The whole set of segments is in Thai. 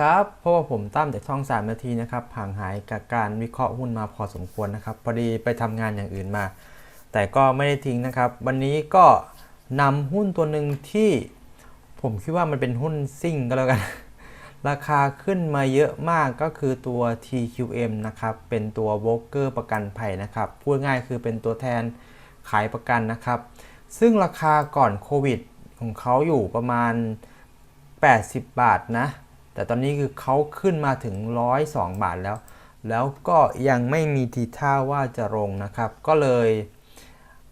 ครับเพราะว่าผมตั้มจากช่อง 3 นาทีนะครับห่างหายกับการวิเคราะห์หุ้นมาพอสมควรนะครับ พอดีไปทำงานอย่างอื่นมา แต่ก็ไม่ได้ทิ้งนะครับ วันนี้ก็นำหุ้นตัวหนึ่งที่ผมคิดว่ามันเป็นหุ้นซิ่งก็แล้วกัน ราคาขึ้นมาเยอะมากก็คือตัว TQM นะครับ เป็นตัวโบรกเกอร์ประกันภัยนะครับ พูดง่ายคือเป็นตัวแทนขายประกันนะครับ ซึ่งราคาก่อนโควิดของเขาอยู่ประมาณ 80 บาทนะ แต่ตอนนี้คือเขาขึ้นมาถึง 102 บาทแล้ว แล้วก็ยังไม่มีทีท่าว่าจะลงนะครับ ก็เลย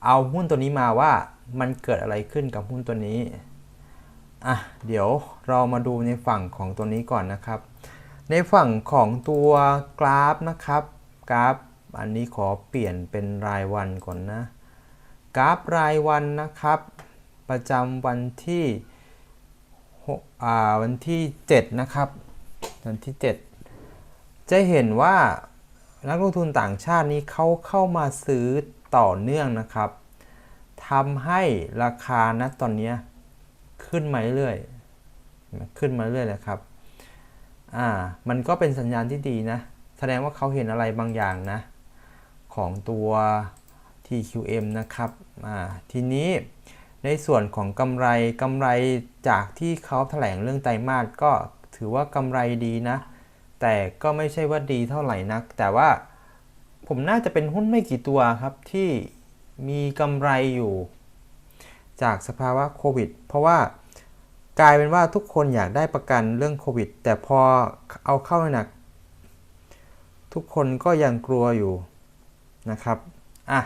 เอาหุ้นตัวนี้มาว่ามันเกิดอะไรขึ้นกับหุ้นตัวนี้ อะ เดี๋ยวเรามาดูในฝั่งของตัวนี้ก่อนนะครับ ในฝั่งของตัวกราฟนะครับ กราฟ อันนี้ขอเปลี่ยนเป็นรายวันก่อนนะ กราฟรายวันนะครับ ประจำวันที่ วันที่ 7 นะครับ วันที่ 7 จะเห็นว่านักลงทุนต่างชาตินี้เขาเข้ามาซื้อต่อเนื่องนะครับทำให้ราคาณตอนนี้ขึ้นมาเรื่อยๆขึ้นมาเรื่อยเลยครับ อ่า มันก็เป็นสัญญาณที่ดีนะ แสดงว่าเขาเห็นอะไรบางอย่างนะ ของตัว TQM นะครับ อ่า ทีนี้ ในส่วนของกำไรกำไรจากที่เขาแถลงเรื่องไตรมาสก็ถือว่ากำไรดีนะ แต่ก็ไม่ใช่ว่าดีเท่าไหร่นัก แต่ว่าผมน่าจะเป็นหุ้นไม่กี่ตัวครับที่มีกำไรอยู่ จากสภาวะโควิด เพราะว่ากลายเป็นว่าทุกคนอยากได้ประกันเรื่องโควิด แต่พอเอาเข้าหนัก ทุกคนก็ยังกลัวอยู่นะครับ อะ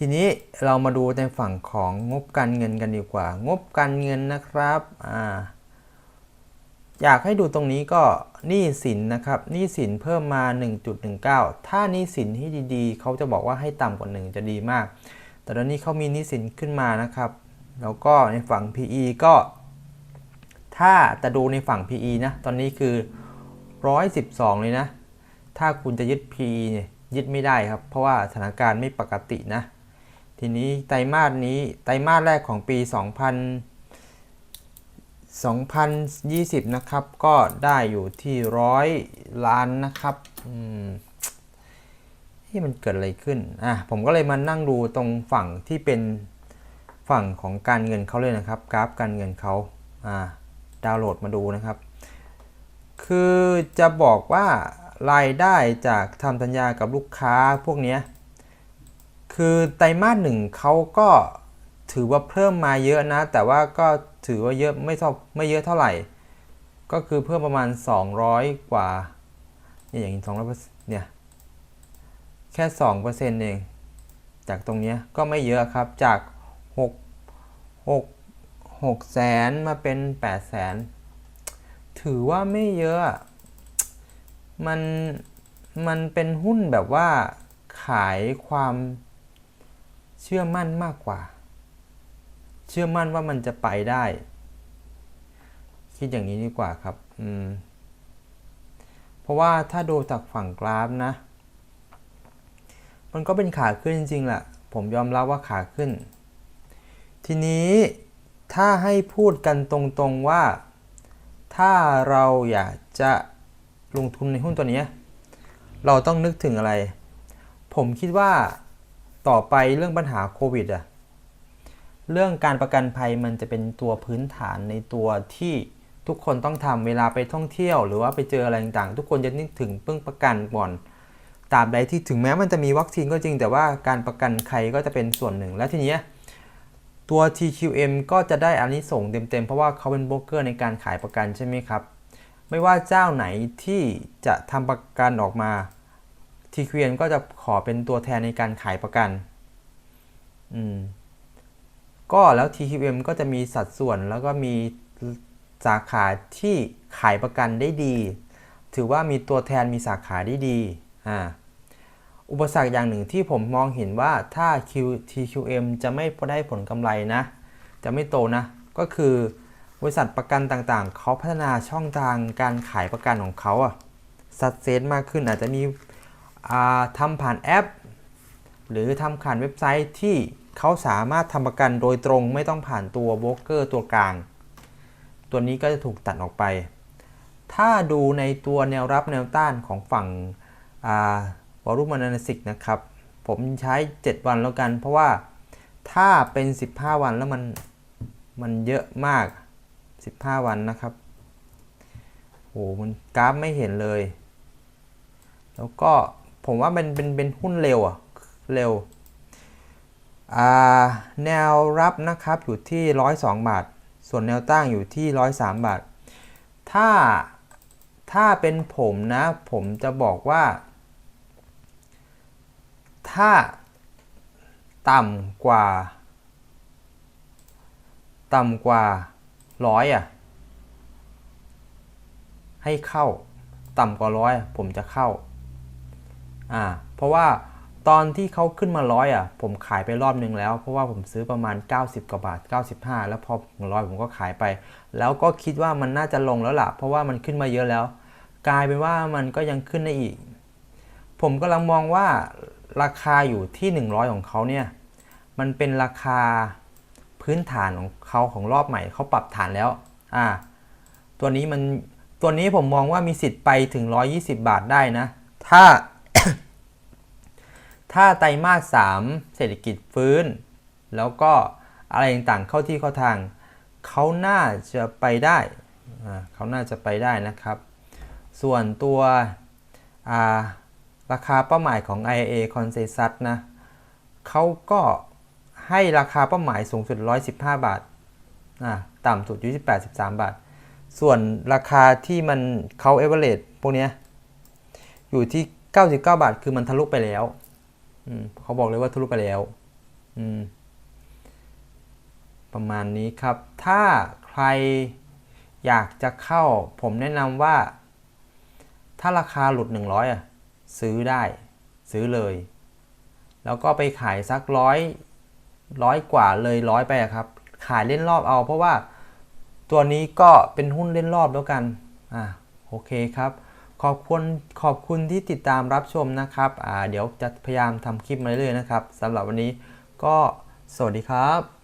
ทีนี้เรามาดูในฝั่งของงบการเงินกันดีกว่า งบการเงินนะครับอ่าอยากให้ดูตรงนี้ก็หนี้สินนะครับหนี้สินเพิ่มมา 1.19 ถ้าหนี้สินที่ดีๆ เขาจะบอกว่าให้ต่ำกว่า 1 จะดีมาก แต่ตอนนี้เขามีหนี้สินขึ้นมานะครับ แล้วก็ในฝั่ง PE ก็ ถ้าจะดูในฝั่ง PE นะ ตอนนี้คือ 112 เลยนะ ถ้าคุณจะยึด PE เนี่ยยึดไม่ได้ครับ เพราะว่าสถานการณ์ไม่ปกตินะ ทีนี้ไตรมาสนี้ไตรมาสแรกของปี 2000 2020 นะครับ ก็ได้อยู่ที่ร้อยล้านนะครับที่มันเกิดอะไรขึ้นอะผมก็เลยมานั่งดูตรงฝั่งที่เป็นฝั่งของการเงินเขาเลยนะครับ กราฟการเงินเขาอ่าดาวน์โหลดมาดูนะครับ คือจะบอกว่ารายได้จากทำสัญญากับลูกค้าพวกเนี้ย คือไตรมาสหนึ่งเขาก็ถือว่าเพิ่มมาเยอะนะ แต่ว่าก็ถือว่าเยอะไม่เท่าไม่เยอะเท่าไหร่ ก็คือเพิ่มประมาณ 200 กว่าเนี่ยอย่างนี้200เนี่ยแค่2%เอง จากตรงนี้ก็ไม่เยอะครับจาก6 6 6แสนมาเป็น8แสนถือว่าไม่เยอะมันมันเป็นหุ้นแบบว่าขายความ เชื่อมั่นมากกว่า เชื่อมั่นว่ามันจะไปได้ คิดอย่างนี้ดีกว่าครับอืมเพราะว่าถ้าดูจากฝั่งกราฟนะ มันก็เป็นขาขึ้นจริงๆแหละผมยอมรับว่าขาขึ้น ทีนี้ถ้าให้พูดกันตรงๆว่า ถ้าเราอยากจะลงทุนในหุ้นตัวนี้ เราต้องนึกถึงอะไร ผมคิดว่า ต่อไปเรื่องปัญหาโควิดอะเรื่องการประกันภัยมันจะเป็นตัวพื้นฐานในตัวที่ทุกคนต้องทำเวลาไปท่องเที่ยว หรือว่าไปเจออะไรต่างๆ ทุกคนจะนึกถึงปึ้งประกันก่อนตราบใดที่ถึงแม้มันจะมีวัคซีนก็จริง แต่ว่าการประกันใครก็จะเป็นส่วนหนึ่ง แล้วทีเนี้ยตัว TQM ก็จะได้อานิสงส์เต็มๆ เพราะว่าเขาเป็นโบรกเกอร์ในการขายประกันใช่ไหมครับ ไม่ว่าเจ้าไหนที่จะทำประกันออกมา TQM ก็จะขอเป็นตัวแทนในการขายประกันอืมก็แล้ว TQM ก็จะมีสัดส่วนแล้วก็มีสาขาที่ขายประกันได้ดี ถือว่ามีตัวแทนมีสาขาได้ดีอ่าอุปสรรคอย่างหนึ่งที่ผมมองเห็นว่าถ้า Q TQM จะไม่ได้ผลกำไรนะ จะไม่โตนะ ก็คือบริษัทประกันต่างๆ เขาพัฒนาช่องทางการขายประกันของเขาอะสัดเซนมากขึ้นอาจจะมี ทำผ่านแอป หรือทำผ่านเว็บไซต์ที่เขาสามารถทำประกันโดยตรงไม่ต้องผ่านตัวโบรกเกอร์ตัวกลาง ตัวนี้ก็จะถูกตัดออกไป ถ้าดูในตัวแนวรับแนวต้านของฝั่งวอลุ่มอนาลิซิกนะครับ ผมใช้ 7 วันแล้วกัน เพราะว่าถ้าเป็น 15 วันแล้วมันมันเยอะมาก 15 วันนะครับโหมันกราฟไม่เห็นเลย แล้วก็ ผมว่าเป็นเป็นเป็นหุ้นเร็วอะเร็วอ่าแนวรับนะครับอยู่ที่ 102 บาท ส่วนแนวตั้งอยู่ที่ 103 บาท ถ้าถ้าเป็นผมนะ ผมจะบอกว่า ถ้าต่ำกว่า ต่ำกว่าร้อยอะ ให้เข้า ต่ำกว่าร้อยผมจะเข้า อ่าเพราะว่าตอนที่เขาขึ้นมาร้อยอะผมขายไปรอบนึงแล้ว เพราะว่าผมซื้อประมาณ 90 กว่าบาท 95 แล้วพอถึงร้อยผมก็ขายไป แล้วก็คิดว่ามันน่าจะลงแล้วล่ะ เพราะว่ามันขึ้นมาเยอะแล้ว กลายเป็นว่ามันก็ยังขึ้นได้อีก ผมกำลังมองว่าราคาอยู่ที่ 100 ของเขาเนี่ยมันเป็นราคาพื้นฐานของเขาของรอบใหม่เขาปรับฐานแล้วอ่าตัวนี้มันตัวนี้ผมมองว่ามีสิทธิ์ไปถึง 120 บาทได้นะ ถ้า ถ้าไตรมาส 3 เศรษฐกิจฟื้น แล้วก็อะไรต่างๆเข้าที่เข้าทาง เขาน่าจะไปได้เขาน่าจะไปได้นะครับ ส่วนตัวาราคาเป้าหมายของ IA Consensus นะเขาก็ให้ราคาเป้าหมายสูงสุด 115 บาทาต่ำสุดอยู่ที่83 บาท ส่วนราคาที่มันเขาเอเวอเรสพวกเนี้ยอยู่ที่ 99 บาท คือมันทะลุไปแล้ว เขาบอกเลยว่าทะลุไปแล้ว ประมาณนี้ครับ ถ้าใครอยากจะเข้า ผมแนะนำว่า ถ้าราคาหลุด 100อะซื้อได้ซื้อเลย แล้วก็ไปขายสักร้อยร้อยกว่าเลยร้อยไปครับ ขายเล่นรอบเอาเพราะว่าตัวนี้ก็เป็นหุ้นเล่นรอบแล้วกัน อ่าโอเคครับ ขอบคุณขอบคุณที่ติดตามรับชมนะครับเดี๋ยวจะพยายามทำคลิปมาเรื่อยๆนะครับสำหรับวันนี้ก็สวัสดีครับ